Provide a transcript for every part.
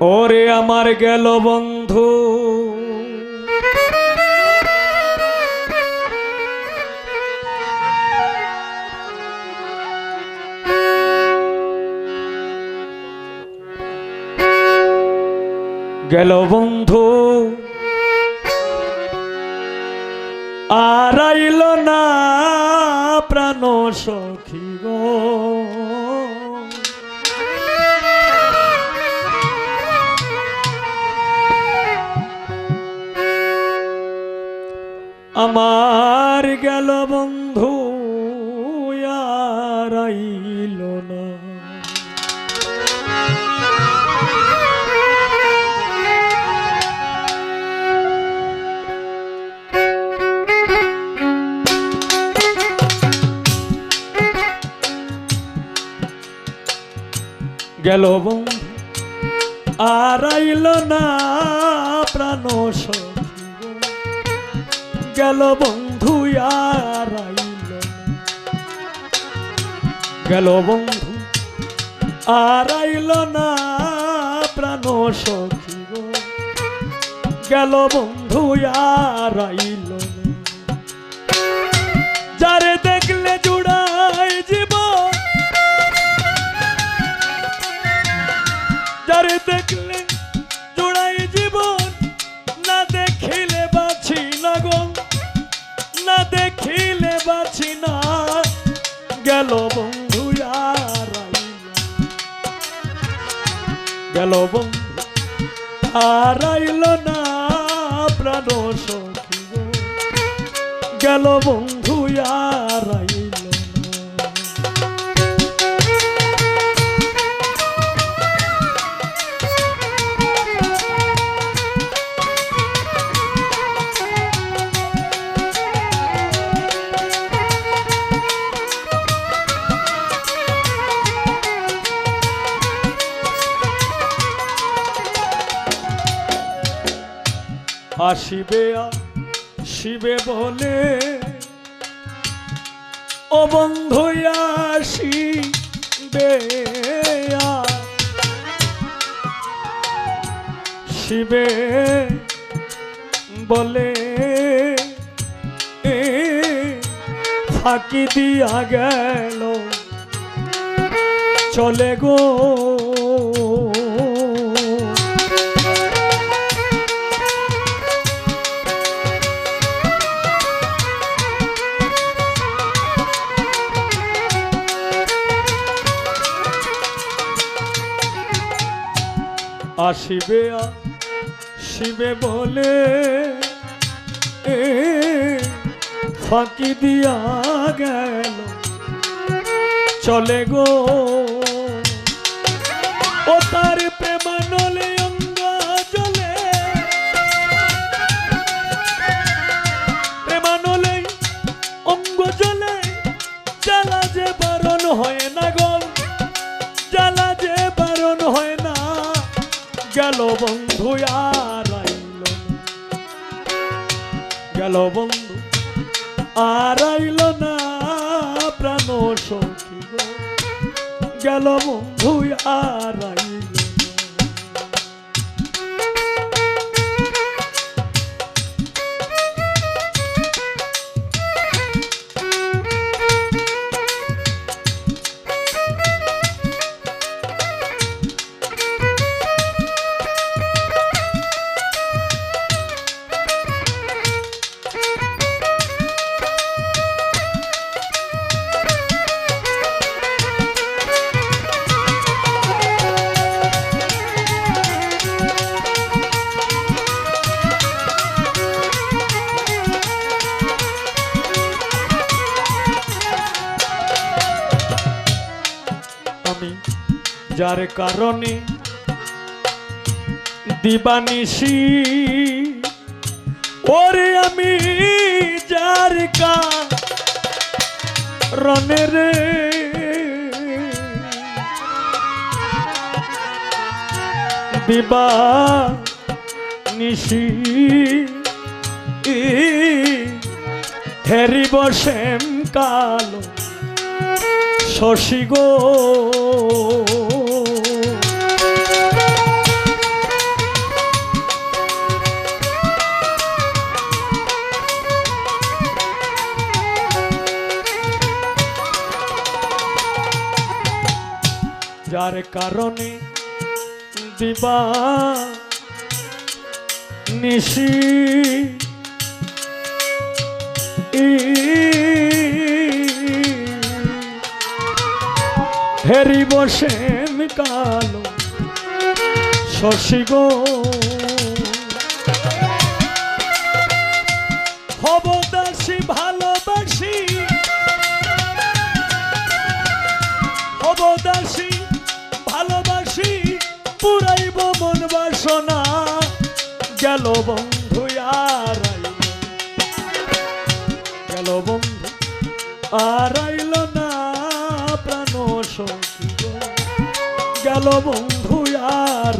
ওরে আমার গেল বন্ধু। গেল বন্ধু। আর আইল না প্রাণ আমার গেল বন্ধু আর আইল না গেল বন্ধু আর আইল না প্রাণ। গেল বন্ধু আর। গেল বন্ধু আর আইল না, প্রাণ সখী। গেল বন্ধু আর আইল যারে দেখলে জুড়াই জীবন, যারে দেখলে দেখিলে বাছি না গেল বন্ধু। গেল বন্ধু আর না প্রাণ সখী। গেল বন্ধু আসিবে শিবে বলে। ও বন্ধু আসিবে শিবে বলে। ফাঁকি দিয়া গেল। চলে গো আসিবে শিবে বলে এ ফাঁকি দিয়া গেল। চলে গো। ও তার বন্ধু আর আইল। গেল বন্ধু আর আইল না প্রাণ সখী গেল বন্ধু আর আইল যার কারণে দিবানিসি ওরে আমি যার কারণে রে। দিবা নিশি হেরিব শ্যাম কালো শশী গো। যার কারণে দিবা নিশি হেরি বসেন কালো শশী গো। হব দাসী ভালোবাসি। হব দাসী গেল বন্ধু আর গেল বন্ধু আর না প্রাণ সখী গো। গেল বন্ধু আর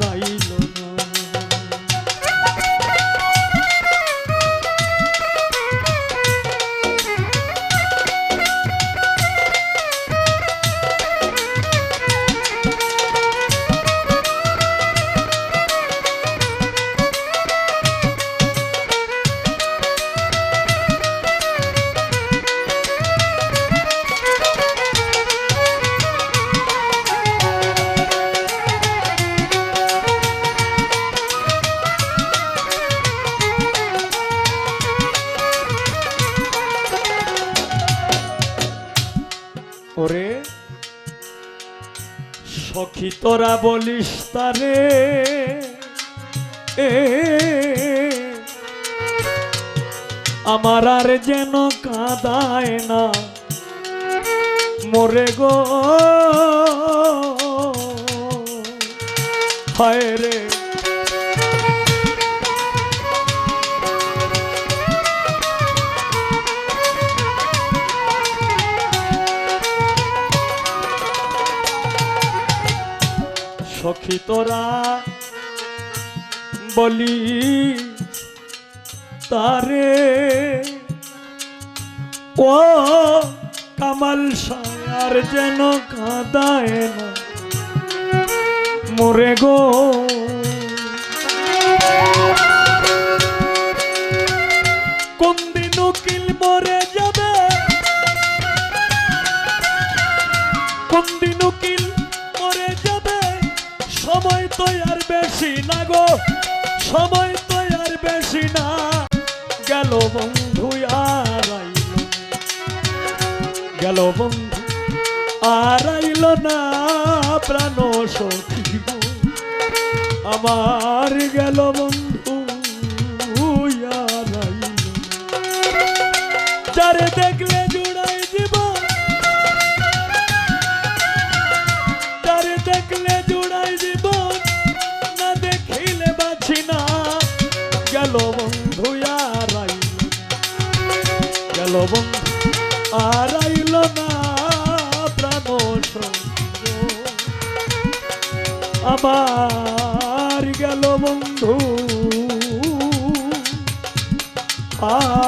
সখী তোরা বলিস তারে। আমার আর যেন কাঁদায় না। মরে গো। হায় রে। তোরা বলি তারে ও কামাল সায়ার যেন কাঁদায় না? মরে গো। কোন গো, সময় তো আর বেশি না গেল বন্ধু আর। গেল বন্ধু আর না, প্রাণ সখী আমার গেল বন্ধু আর। যারে দেখলে বন্ধু আর আইল না প্রাণ আমার গেল বন্ধু আ